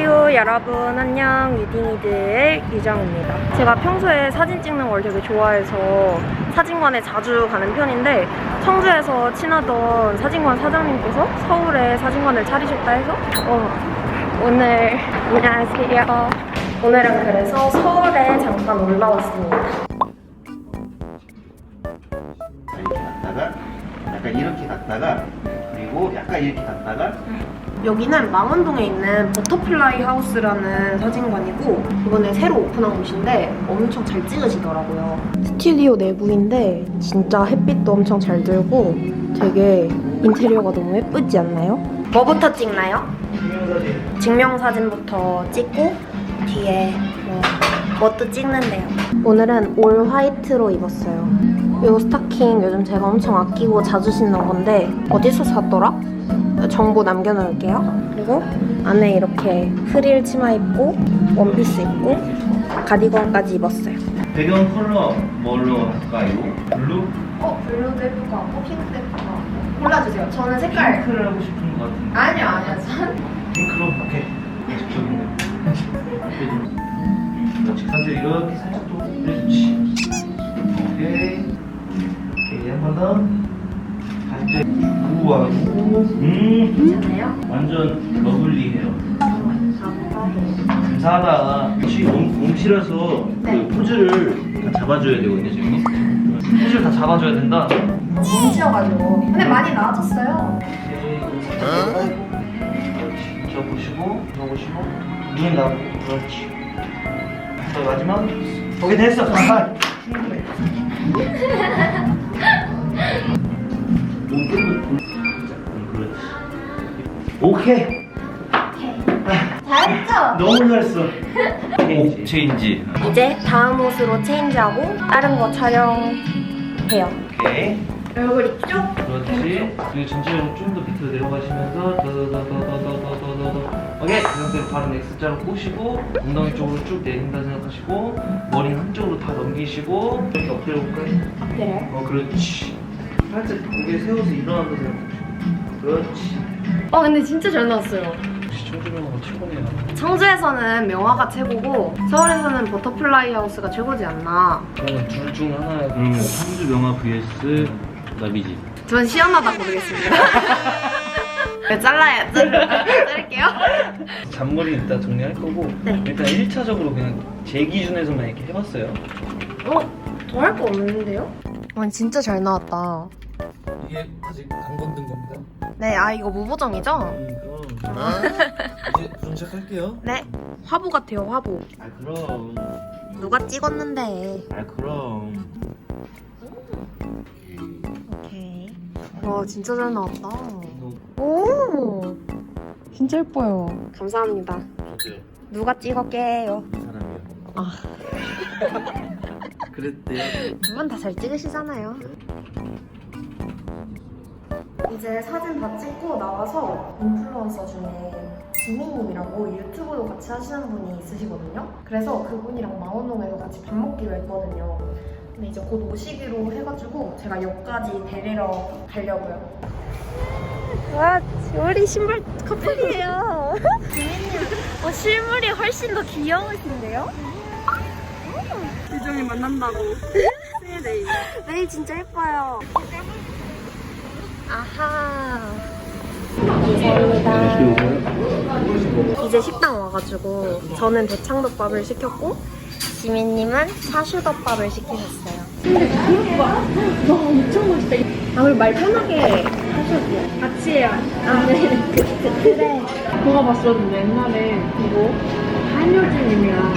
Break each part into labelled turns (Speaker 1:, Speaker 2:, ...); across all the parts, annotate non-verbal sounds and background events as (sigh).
Speaker 1: 안녕하세요 여러분. 안녕 위딩이들. 유정입니다. 제가 평소에 사진 찍는 걸 되게 좋아해서 사진관에 자주 가는 편인데 청주에서 친하던 사진관 사장님께서 서울에 사진관을 차리셨다 해서 어, 오늘 안녕하세요. 오늘은 그래서 서울에 잠깐 올라왔습니다.
Speaker 2: 이렇게 갔다가 약간 이렇게 갔다가 그리고 약간 이렇게 갔다가
Speaker 1: 여기는 망원동에 있는 버터플라이 하우스라는 사진관이고 이번에 새로 오픈한 곳인데 엄청 잘 찍으시더라고요. 스튜디오 내부인데 진짜 햇빛도 엄청 잘 들고 되게 인테리어가 너무 예쁘지 않나요? 뭐부터 찍나요?
Speaker 2: 증명사진
Speaker 1: 증명사진부터 찍고 뒤에 뭐 뭣도 찍는데요. 오늘은 올 화이트로 입었어요. 이 스타킹 요즘 제가 엄청 아끼고 자주 신는 건데 어디서 샀더라? 정보 남겨놓을게요. 그리고 안에 이렇게 프릴 치마 입고 원피스 입고 가디건까지 입었어요.
Speaker 2: 배경 컬러 뭘로 할까요? 블루?
Speaker 1: 어 블루도 예쁠 것 같고 핑크도 예쁠 것 같고. 골라주세요. 저는 색깔.
Speaker 2: 핑크를 하고 싶은 것 같은데.
Speaker 1: 아니요 아니요 전
Speaker 2: 핑크로 오케이 직접이네 그렇지 상태 이렇게 살짝 또 그렇지. 오케이. 오케이 한 번더 갈때 우와 음
Speaker 1: 괜찮아요?
Speaker 2: 완전 러블리해요 감사하다. 혹시 몸, 몸치라서
Speaker 1: 네.
Speaker 2: 그 포즈를 다 잡아줘야 되거든요, 지금. 포즈를 다 잡아줘야 된다.
Speaker 1: 진지여가지고 근데 많이 나아졌어요.
Speaker 2: 저 보시고, 저 보시고, 눈 나고, 그렇지. 자, 마지막. 오케이, 됐어. (laughs) 아, 충분해. 그렇지. 오케이.
Speaker 1: 잘했죠?
Speaker 2: 너무 잘했어. 오, 체인지.
Speaker 1: 이제 다음 옷으로 체인지하고 다른 거 촬영해요.
Speaker 2: 오케이.
Speaker 1: 얼굴 이쪽?
Speaker 2: 그렇지. 그리고 전체적으로 좀 더 밑으로 내려가시면서 더더더더더더더더 오케이. 그 상태로 발은 X자로 꼬시고 엉덩이 쪽으로 쭉 내린다 생각하시고 머리 한쪽으로 다 넘기시고 이렇게 엎드려 볼까요?
Speaker 1: 앞에를.
Speaker 2: 어, 그렇지. 살짝 고개 세워서 일어난다 생각하시고 그렇지.
Speaker 1: 어 근데 진짜 잘 나왔어요.
Speaker 2: 시청주명하고 최고네요.
Speaker 1: 청주에서는 명화가 최고고 서울에서는 버터플라이 하우스가 최고지 않나.
Speaker 2: 그러면 둘 중 하나야. 그러면 상주 명화 vs 나비지.
Speaker 1: 전 시원하다 고르겠습니다. (laughs) 네, 잘라야 잘라. 자를게요.
Speaker 2: 잔머리 일단 정리할 거고
Speaker 1: 네.
Speaker 2: 일단 1차적으로 그냥 제 기준에서만 이렇게 해봤어요.
Speaker 1: 어? 더 할 거 없는데요? 아니 진짜 잘 나왔다.
Speaker 3: 이게 아직 안 건든 겁니다.
Speaker 1: 네, 아 이거 무보정이죠?
Speaker 3: 음, 그럼 이제 부정 시작할게요.
Speaker 1: 네. 화보 같아요, 화보.
Speaker 2: 아 그럼.
Speaker 1: 누가 찍었는데.
Speaker 2: 아 그럼.
Speaker 1: 오케이. 와, 진짜 잘 나왔다. 오! 진짜 예뻐요. 감사합니다. 누가 찍었게요?
Speaker 2: 사람이요.
Speaker 1: 아. (laughs)
Speaker 3: 그랬대요.
Speaker 1: 두 분 다 잘 찍으시잖아요. 이제 사진 다 찍고 나와서 인플루언서 중에 지민님이라고 유튜브도 같이 하시는 분이 있으시거든요. 그래서 그분이랑 망원동에서 같이 밥 먹기로 했거든요. 근데 이제 곧 오시기로 해가지고 제가 역까지 데리러 가려고요. 와, 우리 신발 커플이에요. (laughs) 지민님, 어, 실물이 훨씬 더 귀여우신데요?
Speaker 4: 유정이 만난다고. (laughs) 세레이.
Speaker 1: 내일 진짜 예뻐요. 아하. 감사합니다. 이제 식당 와가지고 저는 대창덮밥을 시켰고 지민님은 사슈덮밥을 시키셨어요. 아, 그리고 말 편하게
Speaker 4: 같이 해요.
Speaker 1: 아, 네. 그래.
Speaker 4: 그거 봤었는데 옛날에 그거 한효진님이랑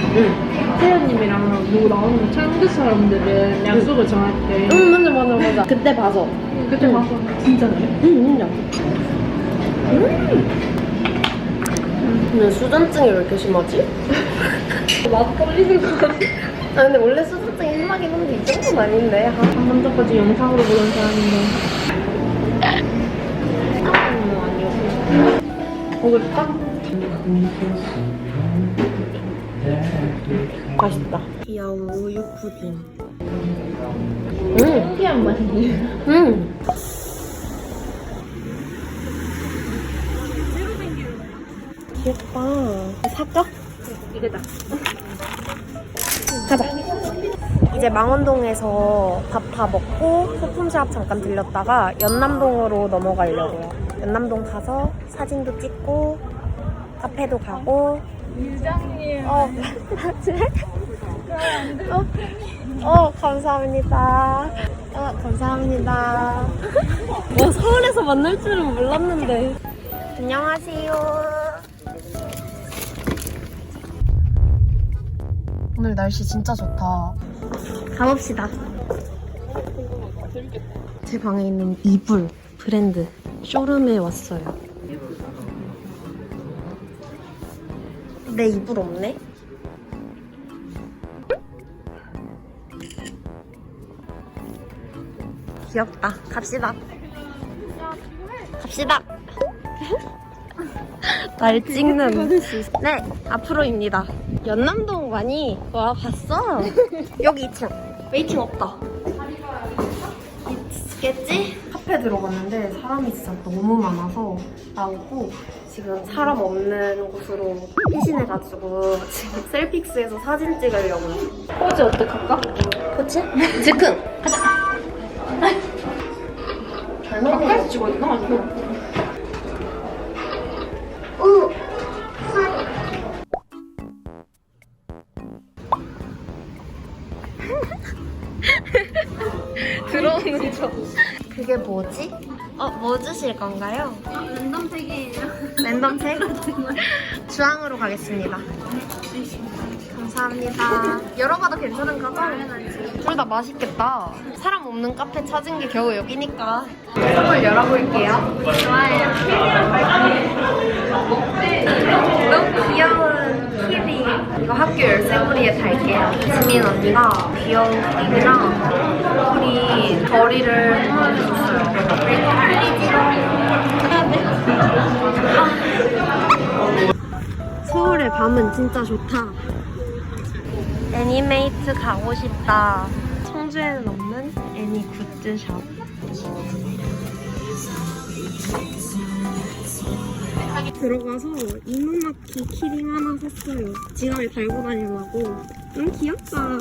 Speaker 4: 태연님이랑 누구 나오는 창조 사람들은 약속을 정할 때
Speaker 1: 응, 맞아, 맞아, 맞아. 그때 봐서.
Speaker 4: 그때 봐서 진짜네.
Speaker 1: 응, 인정. 근데 수전증이 왜 이렇게 심하지? (laughs)
Speaker 4: 맛 떨리는 거 같아.
Speaker 1: 아 근데 원래 수전증이 심하긴 한데 이 정도는 아닌데 아,
Speaker 4: 한 번전까지 영상으로 보던 사람인데. 먹을까?
Speaker 1: 맛있다 귀여운 우유 푸딩 음,
Speaker 4: 신기한 맛이네.
Speaker 1: 음. 귀엽다. 살까?
Speaker 4: 이거다.
Speaker 1: 가자. 이제 망원동에서 밥 다 먹고 소품샵 잠깐 들렸다가 연남동으로 넘어가려고요. 연남동 가서 사진도 찍고 카페도 가고.
Speaker 4: 유장님.
Speaker 1: 어, 어, 어, 감사합니다. 어, 감사합니다. 와, 서울에서 만날 줄은 몰랐는데. 안녕하세요. 오늘 날씨 진짜 좋다. 가봅시다. 제 방에 있는 이불 브랜드 쇼룸에 왔어요. 내 이불 없네? 귀엽다. 갑시다. 갑시다. (laughs) 날 찍는. 네, 앞으로입니다. 연남동 많이 와 봤어. (laughs) 여기 2층. 왜 2층 없다. 있겠지? 카페 들어갔는데 사람이 진짜 너무 많아서 나오고 지금 사람 없는 곳으로 피신해가지고 지금 셀픽스에서 사진 찍으려고요.
Speaker 4: 포즈 어떡할까?
Speaker 1: 그치? 즉흥! 잘 나오네.
Speaker 4: 가까이서 찍어야 되나?
Speaker 1: 오! 척. 그게 뭐지? 어, 뭐 주실 건가요?
Speaker 4: 랜덤 책이에요.
Speaker 1: 랜덤 책? (laughs) 주황으로 가겠습니다. 감사합니다. 열어봐도 괜찮은 거죠? 둘 다 맛있겠다. 사람 없는 카페 찾은 게 겨우 여기니까. 선물 열어볼게요. 좋아요. 너무 키링. 이거 학교 열쇠고리에 달게요. 지민 언니가 귀여운 키링이랑 우리 거리를 선물해줬어요. 그리고 플리지로. 서울의 밤은 진짜 좋다. 애니메이트 가고 싶다. 청주에는 없는 애니 굿즈샵. 들어가서 이누마키 키링 하나 샀어요. 지갑에 달고 다니려고. 너무 귀엽다.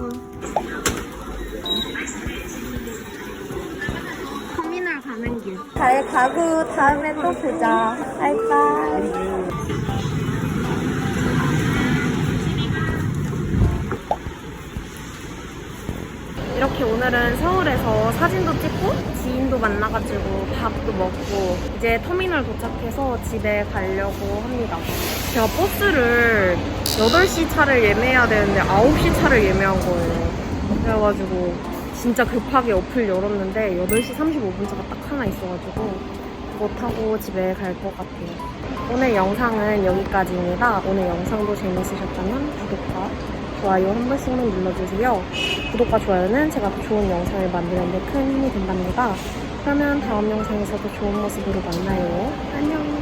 Speaker 1: 터미널 가는 길. 잘 가고 다음에 또 보자. 바이바이. 이렇게 오늘은 서울에서 사진도 찍고 지인도 만나가지고 밥도 먹고 이제 터미널 도착해서 집에 가려고 합니다. 제가 버스를 8시 차를 예매해야 되는데 9시 차를 예매한 거예요. 그래가지고 진짜 급하게 어플 열었는데 8시 35분 차가 딱 하나 있어가지고 그거 타고 집에 갈 것 같아요. 오늘 영상은 여기까지입니다. 오늘 영상도 재밌으셨다면 구독과 좋아요 한 번씩만 눌러주세요. 구독과 좋아요는 제가 더 좋은 영상을 만드는 데 큰 힘이 된답니다. 그러면 다음 영상에서도 좋은 모습으로 만나요. 안녕.